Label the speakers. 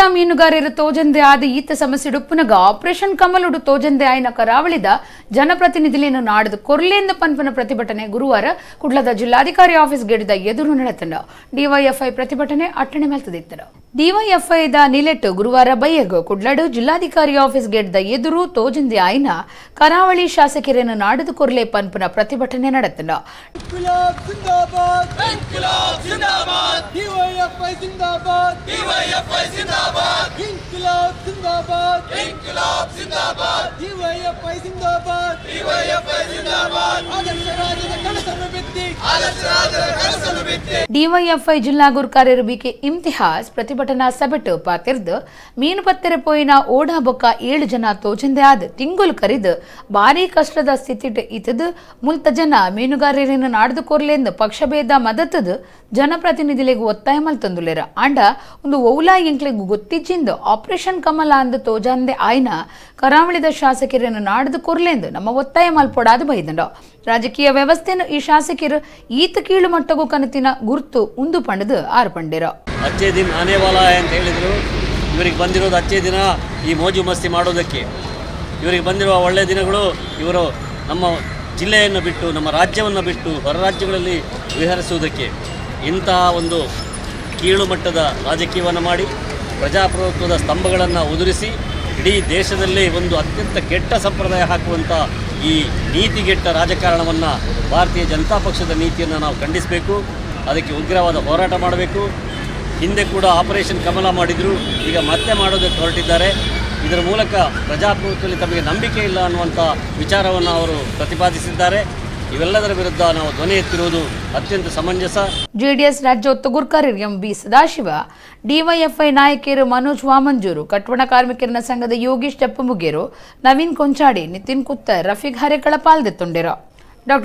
Speaker 1: ಕರಾವಳಿದ ಮೀನುಗಾರರು ತೋಜಂದೆ ಆದ ಈತ ಸಮಸ್ಯೆ ಡುಪ್ಪುನಗ ಆಪರೇಷನ್ ಕಮಲುಡು ತೋಜಂದೆ ಆಯ್ನ ಕರಾವಳಿದ ಜನಪ್ರತಿನಿಧಿಗಳನ್ನು ನಾಡದು ಕೊರ್ಲೆಂದು ಪನ್ಪನ ಪ್ರತಿಭಟನೆ ಗುರುವಾರ ಕುಡ್ಲದ ಜಿಲ್ಲಾಧಿಕಾರಿ ಆಫೀಸ್ ಗೆಡಿದ ಎದುರು ನಡೆತಂಡ. ಡಿವೈಎಫ್ಐ ಪ್ರತಿಭಟನೆ ಅಟ್ಟಣೆ ಮೆಲ್ತದಿತ್ತರು ಡಿವೈಎಫ್ಐದ ನಿಲೆಟ್ ಗುರುವಾರ ಬೈಯಗ್ ಕುಡ್ಲಾಡು ಜಿಲ್ಲಾಧಿಕಾರಿ ಆಫೀಸ್ ಗೇಟ್ದ ಎದುರು ತೋಜಿಂದಿ ಆಯ್ನ ಕರಾವಳಿ ಶಾಸಕರನ್ನು ನಾಡದುಕೊರ್ಲೆ ಪನ್ಪುನ ಪ್ರತಿಭಟನೆ
Speaker 2: ನಡೆತನ ಆದರ್ಶ
Speaker 1: ಡಿವೈಎಫ್ಐ ಜಿಲ್ಲಾ ಗುರ್ಕಾರ್ಯರು ಬಿಕೆ ಇಮ್ತಿಹಾಸ್ ಪ್ರತಿಭಟನಾ ಸಭೆಟು ಪಾತಿರ್ದು ಮೀನು ಪತ್ತೆರೆ ಪೋಯಿನ ಓಡಾ ಬೊಕ್ಕ ಏಳು ಜನ ತೋಜಂದೆ ಆದ್ ತಿಂಗುಲ್ ಕರಿದು ಭಾರಿ ಕಷ್ಟದ ಸ್ಥಿತಿಟ್ ಇತದು ಮುಲ್ತ ಜನ ಮೀನುಗಾರರನ್ನು ನಾಡ್ದು ಪಕ್ಷ ಪಕ್ಷಭೇದ ಮದತದು ಜನಪ್ರತಿನಿಧಿಗಳಿಗೆ ಒತ್ತಾಯ ಮಲ್ತಂದುಲೇರ ಆಂಡ ಒಂದು ಓಲಾ ಎಂಕ್ಲೆಗ್ ಗೊತ್ತಿಜ್ಜಿಂದು ಆಪರೇಷನ್ ಕಮಲ ಅಂದು ತೋಜಂದೆ ಆಯ್ನ ಕರಾವಳಿದ ಶಾಸಕರನ್ನು ನಾಡ್ದು ಕೋರ್ಲೆಂದು ನಮ್ಮ ಒತ್ತಾಯ ಮಲ್ಪೊಡಾದು ಬೈದಂಡ. ರಾಜಕೀಯ ವ್ಯವಸ್ಥೆಯನ್ನು ಈ ಶಾಸಕರು ಈತ ಕೀಳು ಮಟ್ಟಗೂ ಕನತಿನ ಗುರುತು ಉಂದು ಪಂಡದು ಆರ್ಪಂಡಿರೋ
Speaker 3: ಅಚ್ಚೇ ದಿನ ಆನೆವಾಲ ಅಂತ ಹೇಳಿದರು. ಇವರಿಗೆ ಬಂದಿರೋದು ಅಚ್ಚೇ ದಿನ ಈ ಮೋಜು ಮಸ್ತಿ ಮಾಡೋದಕ್ಕೆ. ಇವರಿಗೆ ಬಂದಿರುವ ಒಳ್ಳೆಯ ದಿನಗಳು ಇವರು ನಮ್ಮ ಜಿಲ್ಲೆಯನ್ನು ಬಿಟ್ಟು, ನಮ್ಮ ರಾಜ್ಯವನ್ನು ಬಿಟ್ಟು ಹೊರ ರಾಜ್ಯಗಳಲ್ಲಿ ವಿಹರಿಸುವುದಕ್ಕೆ ಇಂತಹ ಒಂದು ಕೀಳು ಮಟ್ಟದ ರಾಜಕೀಯವನ್ನು ಮಾಡಿ, ಪ್ರಜಾಪ್ರಭುತ್ವದ ಸ್ತಂಭಗಳನ್ನು ಉದುರಿಸಿ, ಇಡೀ ದೇಶದಲ್ಲಿ ಒಂದು ಅತ್ಯಂತ ಕೆಟ್ಟ ಸಂಪ್ರದಾಯ ಹಾಕುವಂಥ ಈ ನೀತಿಗೆಟ್ಟ ರಾಜಕಾರಣವನ್ನು ಭಾರತೀಯ ಜನತಾ ಪಕ್ಷದ ನೀತಿಯನ್ನು ನಾವು ಖಂಡಿಸಬೇಕು, ಅದಕ್ಕೆ ಉಗ್ರವಾದ ಹೋರಾಟ ಮಾಡಬೇಕು. ಹಿಂದೆ ಕೂಡ ಆಪರೇಷನ್ ಕಮಲ ಮಾಡಿದರು, ಈಗ ಮತ್ತೆ ಮಾಡೋದಕ್ಕೆ ಹೊರಟಿದ್ದಾರೆ. ಇದರ ಮೂಲಕ ಪ್ರಜಾಪ್ರಭುತ್ವದಲ್ಲಿ ತಮಗೆ ನಂಬಿಕೆ ಇಲ್ಲ ಅನ್ನುವಂಥ ವಿಚಾರವನ್ನು ಅವರು ಪ್ರತಿಪಾದಿಸಿದ್ದಾರೆ. ಇವೆಲ್ಲದರ ವಿರುದ್ಧ ನಾವು ಧ್ವನಿ ಎತ್ತಿರುವುದು ಅತ್ಯಂತ ಸಮಂಜಸ.
Speaker 1: ಜೆಡಿಎಸ್ ರಾಜ್ಯ ಒತ್ತುಗುರ್ಕರ್ ಎಂ ಬಿ ಸದಾಶಿವ, ಡಿವೈಎಫ್ಐ ನಾಯಕಿಯರು ಮನೋಜ್ ವಾಮಂಜೂರು ಕಟ್ಟಡ ಕಾರ್ಮಿಕರ ಸಂಘದ ಯೋಗೀಶ್ ಟಪ್ಪಮುಗೇರು ನವೀನ್ ಕೊಂಚಾಡಿ, ನಿತಿನ್ ಕುತ್ತರ್, ರಫೀಕ್ ಹರೇಕಳ ಪಾಲ್ದೆತ್ತುಂಡಿರೋ